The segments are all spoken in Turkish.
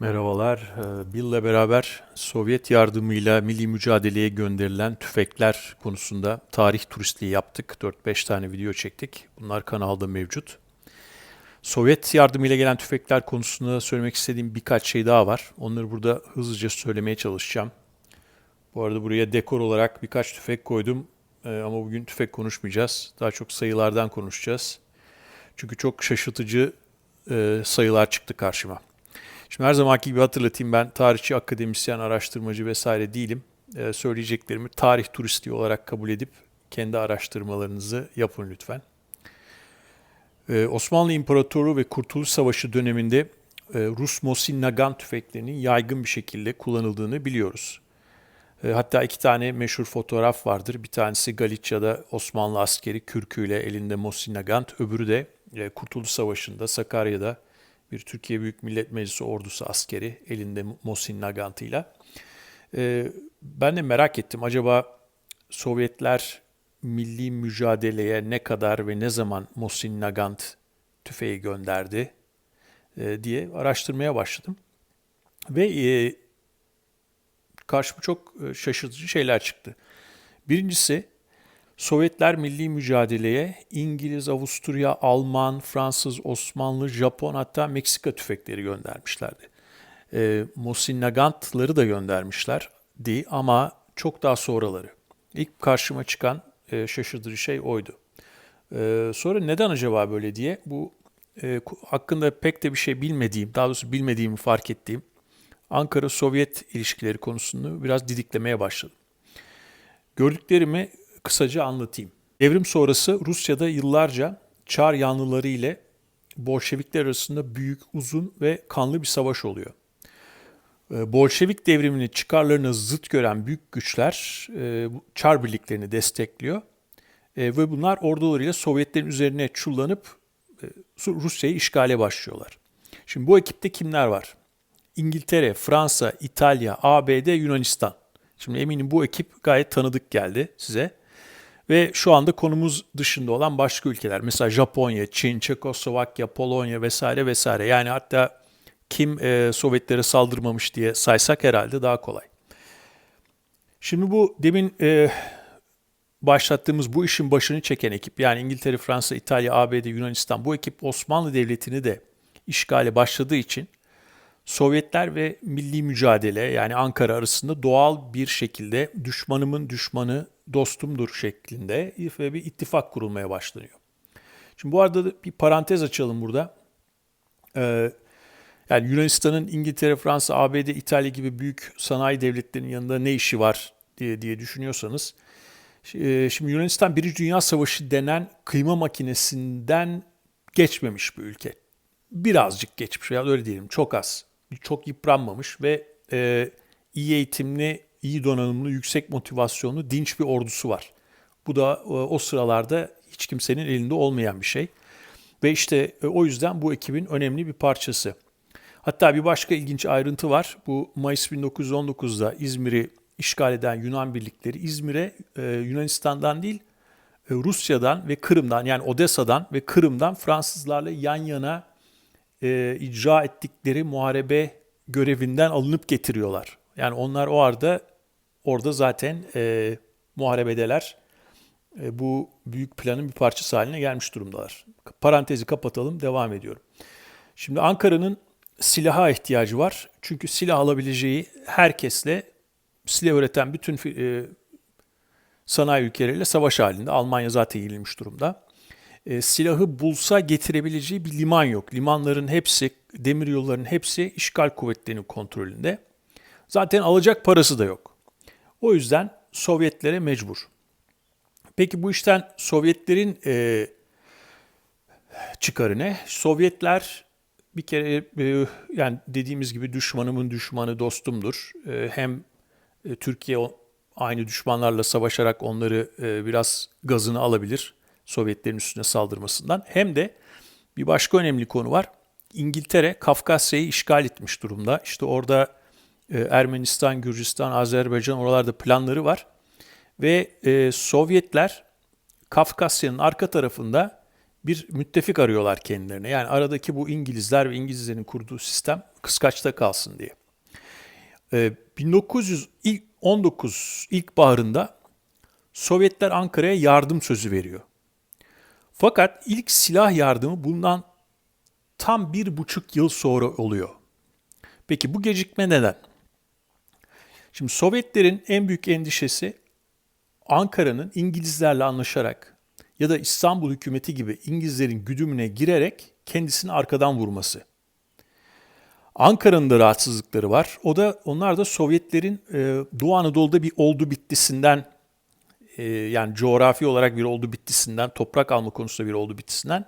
Merhabalar. Ee, Bill'le beraber Sovyet yardımıyla milli mücadeleye gönderilen tüfekler konusunda tarih turistliği yaptık. 4-5 tane video çektik. Bunlar kanalda mevcut. Sovyet yardımıyla gelen tüfekler konusunda söylemek istediğim birkaç şey daha var. Onları burada hızlıca söylemeye çalışacağım. Bu arada buraya dekor olarak birkaç tüfek koydum. Ee, ama bugün tüfek konuşmayacağız. Daha çok sayılardan konuşacağız. Çünkü çok şaşırtıcı e, sayılar çıktı karşıma. Şimdi her zamanki gibi hatırlatayım ben tarihçi, akademisyen, araştırmacı vesaire değilim. Ee, söyleyeceklerimi tarih turisti olarak kabul edip kendi araştırmalarınızı yapın lütfen. Ee, Osmanlı İmparatoru ve Kurtuluş Savaşı döneminde e, Rus Mosin Nagant tüfeklerinin yaygın bir şekilde kullanıldığını biliyoruz. E, hatta iki tane meşhur fotoğraf vardır. Bir tanesi Galicia'da Osmanlı askeri kürküyle elinde Mosin Nagant, öbürü de e, Kurtuluş Savaşı'nda Sakarya'da bir Türkiye Büyük Millet Meclisi ordusu askeri elinde Mosin Nagant'ıyla. Ee, ben de merak ettim acaba Sovyetler milli mücadeleye ne kadar ve ne zaman Mosin Nagant tüfeği gönderdi e, diye araştırmaya başladım. Ve e, karşıma çok e, şaşırtıcı şeyler çıktı. Birincisi Sovyetler milli mücadeleye İngiliz, Avusturya, Alman, Fransız, Osmanlı, Japon hatta Meksika tüfekleri göndermişlerdi. E, Mosin Nagant'ları da göndermişlerdi ama çok daha sonraları. İlk karşıma çıkan e, şaşırtıcı şey oydu. E, sonra neden acaba böyle diye bu e, hakkında pek de bir şey bilmediğim, daha doğrusu bilmediğimi fark ettiğim Ankara-Sovyet ilişkileri konusunu biraz didiklemeye başladım. Gördüklerimi kısaca anlatayım. Devrim sonrası Rusya'da yıllarca Çar yanlıları ile Bolşevikler arasında büyük, uzun ve kanlı bir savaş oluyor. Ee, Bolşevik devrimini çıkarlarına zıt gören büyük güçler e, Çar birliklerini destekliyor e, ve bunlar ordularıyla Sovyetlerin üzerine çullanıp e, Rusya'yı işgale başlıyorlar. Şimdi bu ekipte kimler var? İngiltere, Fransa, İtalya, ABD, Yunanistan. Şimdi eminim bu ekip gayet tanıdık geldi size. Ve şu anda konumuz dışında olan başka ülkeler. Mesela Japonya, Çin, Çekoslovakya, Polonya vesaire vesaire. Yani hatta kim e, Sovyetlere saldırmamış diye saysak herhalde daha kolay. Şimdi bu demin e, başlattığımız bu işin başını çeken ekip yani İngiltere, Fransa, İtalya, ABD, Yunanistan bu ekip Osmanlı Devleti'ni de işgale başladığı için Sovyetler ve milli mücadele yani Ankara arasında doğal bir şekilde düşmanımın düşmanı dostumdur şeklinde ve bir ittifak kurulmaya başlanıyor. Şimdi bu arada bir parantez açalım burada. Ee, yani Yunanistan'ın İngiltere, Fransa, ABD, İtalya gibi büyük sanayi devletlerinin yanında ne işi var diye diye düşünüyorsanız e, şimdi Yunanistan Birinci Dünya Savaşı denen kıyma makinesinden geçmemiş bir ülke. Birazcık geçmiş ya öyle diyelim çok az. Çok yıpranmamış ve e, iyi eğitimli iyi donanımlı, yüksek motivasyonlu, dinç bir ordusu var. Bu da e, o sıralarda hiç kimsenin elinde olmayan bir şey. Ve işte e, o yüzden bu ekibin önemli bir parçası. Hatta bir başka ilginç ayrıntı var. Bu Mayıs 1919'da İzmir'i işgal eden Yunan birlikleri İzmir'e e, Yunanistan'dan değil Rusya'dan ve Kırım'dan yani Odessa'dan ve Kırım'dan Fransızlarla yan yana e, icra ettikleri muharebe görevinden alınıp getiriyorlar. Yani onlar o arada orada zaten e, muharebedeler. E, bu büyük planın bir parçası haline gelmiş durumdalar. Parantezi kapatalım, devam ediyorum. Şimdi Ankara'nın silaha ihtiyacı var. Çünkü silah alabileceği herkesle silah üreten bütün e, sanayi ülkeleriyle savaş halinde. Almanya zaten yenilmiş durumda. E, silahı bulsa getirebileceği bir liman yok. Limanların hepsi, demir yolların hepsi işgal kuvvetlerinin kontrolünde. Zaten alacak parası da yok. O yüzden Sovyetlere mecbur. Peki bu işten Sovyetlerin e, çıkarı ne? Sovyetler bir kere e, yani dediğimiz gibi düşmanımın düşmanı dostumdur. E, hem e, Türkiye aynı düşmanlarla savaşarak onları e, biraz gazını alabilir Sovyetlerin üstüne saldırmasından. Hem de bir başka önemli konu var. İngiltere Kafkasya'yı işgal etmiş durumda. İşte orada e, Ermenistan, Gürcistan, Azerbaycan oralarda planları var. Ve e, Sovyetler Kafkasya'nın arka tarafında bir müttefik arıyorlar kendilerine. Yani aradaki bu İngilizler ve İngilizlerin kurduğu sistem kıskaçta kalsın diye. Ee, 1919 ilkbaharında Sovyetler Ankara'ya yardım sözü veriyor. Fakat ilk silah yardımı bundan tam bir buçuk yıl sonra oluyor. Peki bu gecikme neden? Şimdi Sovyetlerin en büyük endişesi Ankara'nın İngilizlerle anlaşarak ya da İstanbul hükümeti gibi İngilizlerin güdümüne girerek kendisini arkadan vurması. Ankara'nın da rahatsızlıkları var. O da onlar da Sovyetlerin e, Doğu Anadolu'da bir oldu bittisinden yani coğrafi olarak bir oldu bittisinden, toprak alma konusunda bir oldu bittisinden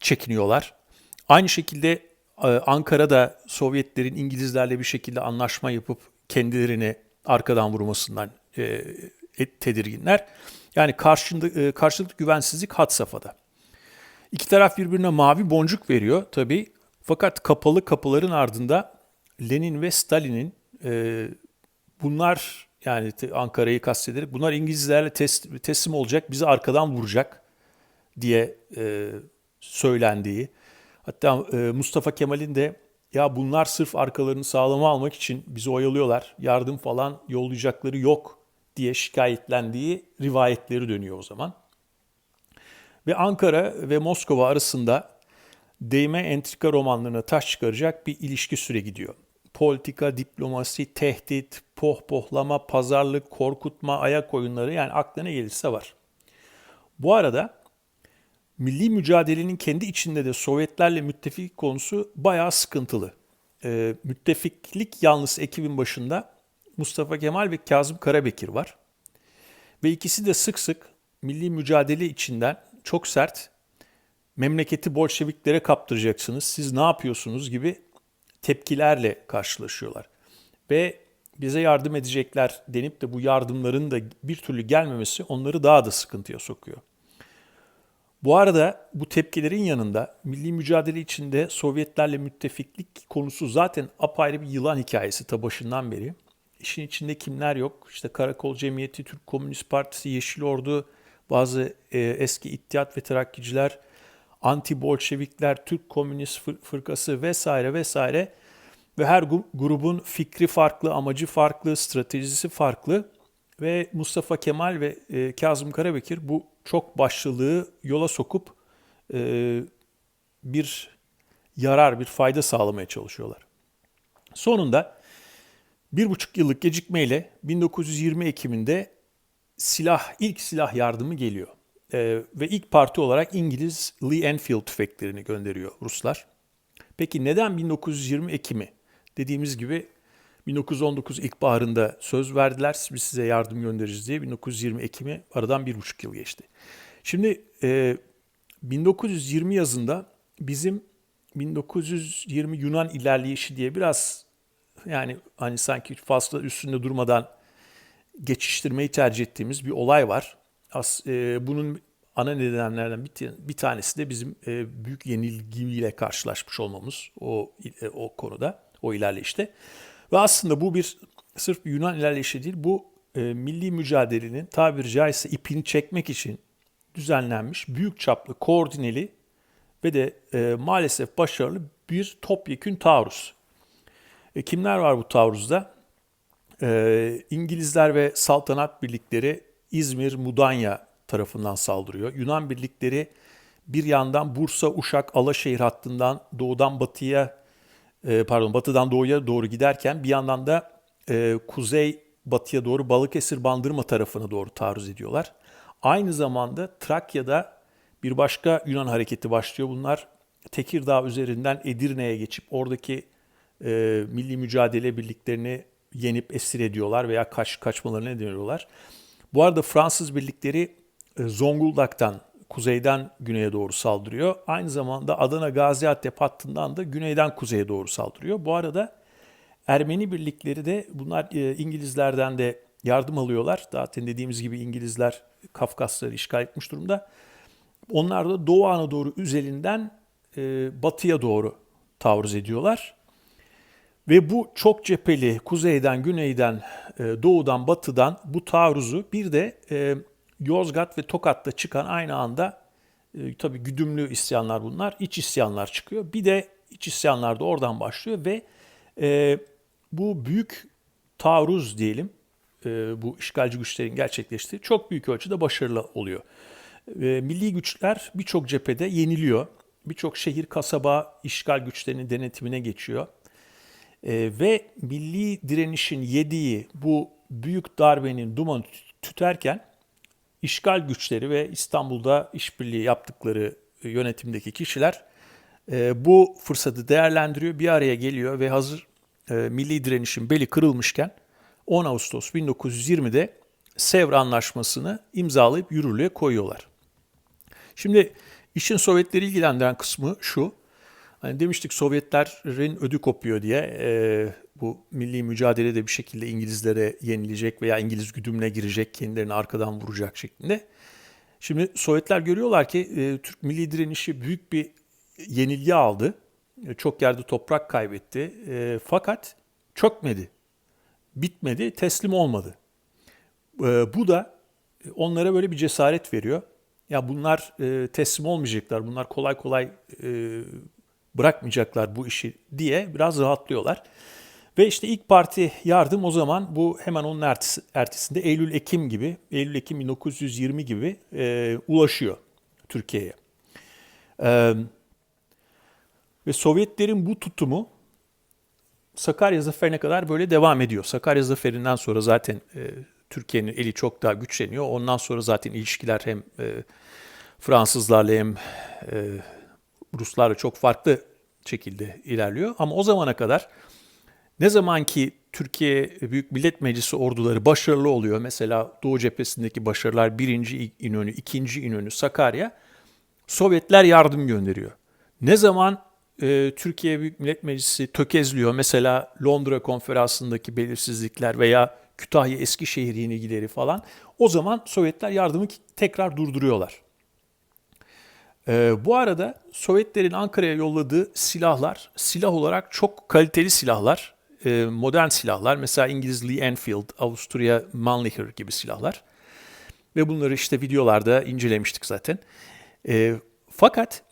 çekiniyorlar. Aynı şekilde e, Ankara'da Sovyetlerin İngilizlerle bir şekilde anlaşma yapıp kendilerini arkadan vurmasından e, tedirginler. Yani karşında, e, karşılıklı güvensizlik had safhada. İki taraf birbirine mavi boncuk veriyor tabii. Fakat kapalı kapıların ardında Lenin ve Stalin'in e, bunlar yani Ankara'yı kastederek bunlar İngilizlerle teslim, olacak, bizi arkadan vuracak diye e, söylendiği. Hatta e, Mustafa Kemal'in de ya bunlar sırf arkalarını sağlama almak için bizi oyalıyorlar, yardım falan yollayacakları yok diye şikayetlendiği rivayetleri dönüyor o zaman. Ve Ankara ve Moskova arasında değme entrika romanlarına taş çıkaracak bir ilişki süre gidiyor. Politika, diplomasi, tehdit, pohpohlama, pazarlık, korkutma, ayak oyunları yani aklına gelirse var. Bu arada milli mücadelenin kendi içinde de Sovyetlerle müttefik konusu bayağı sıkıntılı. Ee, müttefiklik yalnız ekibin başında Mustafa Kemal ve Kazım Karabekir var. Ve ikisi de sık sık milli mücadele içinden çok sert memleketi Bolşeviklere kaptıracaksınız, siz ne yapıyorsunuz gibi tepkilerle karşılaşıyorlar. Ve bize yardım edecekler denip de bu yardımların da bir türlü gelmemesi onları daha da sıkıntıya sokuyor. Bu arada bu tepkilerin yanında milli mücadele içinde Sovyetlerle müttefiklik konusu zaten apayrı bir yılan hikayesi ta başından beri. İşin içinde kimler yok? İşte Karakol Cemiyeti, Türk Komünist Partisi, Yeşil Ordu, bazı e, eski İttihat ve Terakkiciler, anti-Bolşevikler, Türk Komünist Fırkası vesaire vesaire ve her grubun fikri farklı, amacı farklı, stratejisi farklı ve Mustafa Kemal ve e, Kazım Karabekir bu çok başlılığı yola sokup e, bir yarar, bir fayda sağlamaya çalışıyorlar. Sonunda bir buçuk yıllık gecikmeyle 1920 Ekim'inde silah, ilk silah yardımı geliyor. Ee, ve ilk parti olarak İngiliz Lee Enfield tüfeklerini gönderiyor Ruslar. Peki neden 1920 Ekim'i? Dediğimiz gibi 1919 ilkbaharında söz verdiler biz size yardım göndeririz diye 1920 Ekim'i aradan bir buçuk yıl geçti. Şimdi e, 1920 yazında bizim 1920 Yunan ilerleyişi diye biraz yani hani sanki fazla üstünde durmadan geçiştirmeyi tercih ettiğimiz bir olay var. As, e, bunun ana nedenlerden bir, bir tanesi de bizim e, büyük yenilgiyle karşılaşmış olmamız o e, o konuda, o ilerleyişte. Ve aslında bu bir sırf Yunan ilerleyişi değil, bu e, milli mücadelenin tabiri caizse ipini çekmek için düzenlenmiş büyük çaplı, koordineli ve de e, maalesef başarılı bir topyekün taarruz. E, kimler var bu taarruzda? E, İngilizler ve saltanat birlikleri İzmir, Mudanya tarafından saldırıyor. Yunan birlikleri bir yandan Bursa, Uşak, Alaşehir hattından doğudan batıya e, pardon batıdan doğuya doğru giderken bir yandan da e, kuzey batıya doğru Balıkesir Bandırma tarafına doğru taarruz ediyorlar. Aynı zamanda Trakya'da bir başka Yunan hareketi başlıyor. Bunlar Tekirdağ üzerinden Edirne'ye geçip oradaki e, milli mücadele birliklerini yenip esir ediyorlar veya kaç kaçmalarını ediyorlar. Bu arada Fransız birlikleri e, Zonguldak'tan kuzeyden güneye doğru saldırıyor. Aynı zamanda Adana Gaziantep hattından da güneyden kuzeye doğru saldırıyor. Bu arada Ermeni birlikleri de bunlar e, İngilizlerden de yardım alıyorlar. Zaten dediğimiz gibi İngilizler Kafkasları işgal etmiş durumda. Onlar da Doğu Anadolu üzerinden e, batıya doğru taarruz ediyorlar. Ve bu çok cepheli kuzeyden, güneyden, e, doğudan, batıdan bu taarruzu bir de e, Yozgat ve Tokat'ta çıkan aynı anda E, tabii güdümlü isyanlar bunlar. İç isyanlar çıkıyor. Bir de iç isyanlar da oradan başlıyor ve e, bu büyük taarruz diyelim bu işgalci güçlerin gerçekleştiği çok büyük ölçüde başarılı oluyor. Milli güçler birçok cephede yeniliyor. Birçok şehir, kasaba işgal güçlerinin denetimine geçiyor. E, ve milli direnişin yediği bu büyük darbenin dumanı tüterken işgal güçleri ve İstanbul'da işbirliği yaptıkları yönetimdeki kişiler e, bu fırsatı değerlendiriyor, bir araya geliyor ve hazır e, milli direnişin beli kırılmışken 10 Ağustos 1920'de Sevr Anlaşması'nı imzalayıp yürürlüğe koyuyorlar. Şimdi işin Sovyetleri ilgilendiren kısmı şu. Hani demiştik Sovyetlerin ödü kopuyor diye e, bu milli mücadelede bir şekilde İngilizlere yenilecek veya İngiliz güdümüne girecek, kendilerini arkadan vuracak şeklinde. Şimdi Sovyetler görüyorlar ki e, Türk milli direnişi büyük bir yenilgi aldı. E, çok yerde toprak kaybetti. E, fakat çökmedi, bitmedi, teslim olmadı. E, bu da onlara böyle bir cesaret veriyor. Ya bunlar e, teslim olmayacaklar, bunlar kolay kolay e, bırakmayacaklar bu işi diye biraz rahatlıyorlar. Ve işte ilk parti yardım o zaman bu hemen onun ertesi, ertesinde Eylül-Ekim gibi, Eylül-Ekim 1920 gibi e, ulaşıyor Türkiye'ye. E, ve Sovyetlerin bu tutumu Sakarya Zaferi'ne kadar böyle devam ediyor. Sakarya Zaferi'nden sonra zaten e, Türkiye'nin eli çok daha güçleniyor. Ondan sonra zaten ilişkiler hem e, Fransızlarla hem e, Ruslarla çok farklı şekilde ilerliyor. Ama o zamana kadar ne zaman ki Türkiye Büyük Millet Meclisi orduları başarılı oluyor. Mesela Doğu cephesindeki başarılar 1. İnönü, 2. İnönü, Sakarya. Sovyetler yardım gönderiyor. Ne zaman e, Türkiye Büyük Millet Meclisi tökezliyor. Mesela Londra konferansındaki belirsizlikler veya Kütahya Eskişehir yenilgileri falan. O zaman Sovyetler yardımı tekrar durduruyorlar. E, bu arada Sovyetlerin Ankara'ya yolladığı silahlar silah olarak çok kaliteli silahlar. E, modern silahlar. Mesela İngiliz Lee Enfield, Avusturya Mannlicher gibi silahlar. Ve bunları işte videolarda incelemiştik zaten. E, fakat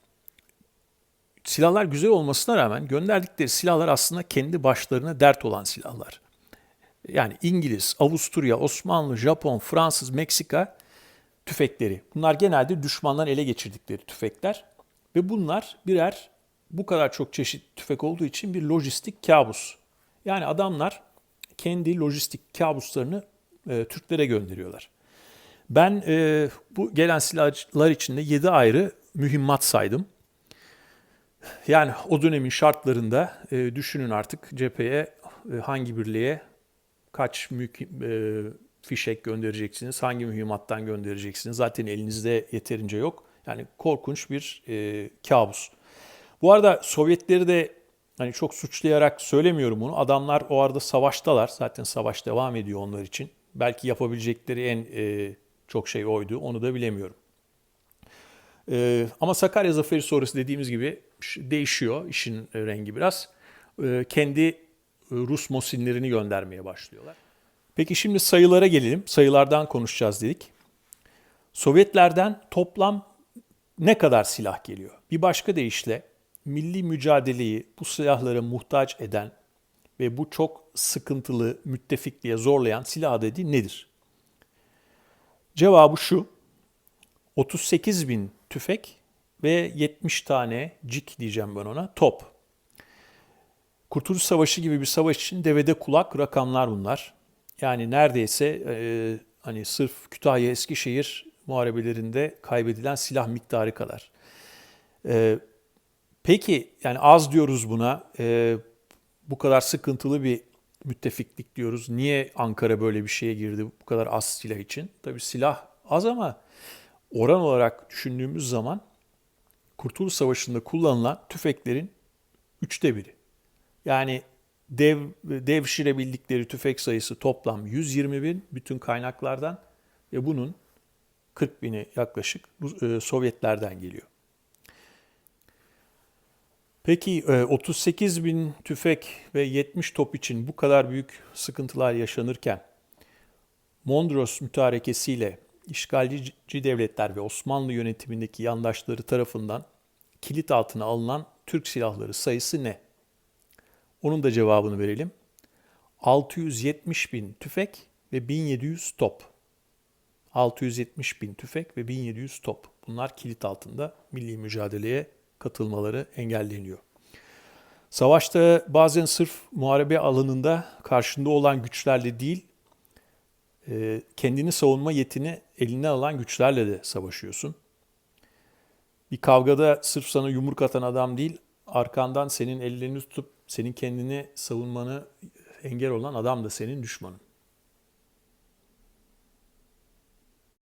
silahlar güzel olmasına rağmen gönderdikleri silahlar aslında kendi başlarına dert olan silahlar. Yani İngiliz, Avusturya, Osmanlı, Japon, Fransız, Meksika tüfekleri. Bunlar genelde düşmanların ele geçirdikleri tüfekler. Ve bunlar birer bu kadar çok çeşit tüfek olduğu için bir lojistik kabus. Yani adamlar kendi lojistik kabuslarını e, Türklere gönderiyorlar. Ben e, bu gelen silahlar içinde 7 ayrı mühimmat saydım. Yani o dönemin şartlarında e, düşünün artık cepheye e, hangi birliğe kaç mülk, e, fişek göndereceksiniz, hangi mühimmattan göndereceksiniz. Zaten elinizde yeterince yok. Yani korkunç bir e, kabus. Bu arada Sovyetleri de hani çok suçlayarak söylemiyorum bunu. Adamlar o arada savaştalar. Zaten savaş devam ediyor onlar için. Belki yapabilecekleri en e, çok şey oydu. Onu da bilemiyorum. E, ama Sakarya Zaferi sonrası dediğimiz gibi değişiyor işin rengi biraz. E, kendi e, Rus Mosinlerini göndermeye başlıyorlar. Peki şimdi sayılara gelelim. Sayılardan konuşacağız dedik. Sovyetlerden toplam ne kadar silah geliyor? Bir başka deyişle milli mücadeleyi bu silahlara muhtaç eden ve bu çok sıkıntılı müttefikliğe zorlayan silah adedi nedir? Cevabı şu. 38 bin tüfek ve 70 tane cik diyeceğim ben ona top. Kurtuluş Savaşı gibi bir savaş için devede kulak rakamlar bunlar. Yani neredeyse e, hani sırf Kütahya Eskişehir muharebelerinde kaybedilen silah miktarı kadar. E, peki yani az diyoruz buna. E, bu kadar sıkıntılı bir müttefiklik diyoruz. Niye Ankara böyle bir şeye girdi bu kadar az silah için? Tabii silah az ama oran olarak düşündüğümüz zaman Kurtuluş Savaşı'nda kullanılan tüfeklerin üçte biri. Yani dev, devşirebildikleri tüfek sayısı toplam 120 bin bütün kaynaklardan ve bunun 40 bini yaklaşık e, Sovyetlerden geliyor. Peki 38 e, bin tüfek ve 70 top için bu kadar büyük sıkıntılar yaşanırken Mondros mütarekesiyle işgalci devletler ve Osmanlı yönetimindeki yandaşları tarafından kilit altına alınan Türk silahları sayısı ne? Onun da cevabını verelim. 670 bin tüfek ve 1700 top. 670 bin tüfek ve 1700 top. Bunlar kilit altında milli mücadeleye katılmaları engelleniyor. Savaşta bazen sırf muharebe alanında karşında olan güçlerle değil, e, kendini savunma yetini eline alan güçlerle de savaşıyorsun. Bir kavgada sırf sana yumruk atan adam değil, arkandan senin ellerini tutup senin kendini savunmanı engel olan adam da senin düşmanın.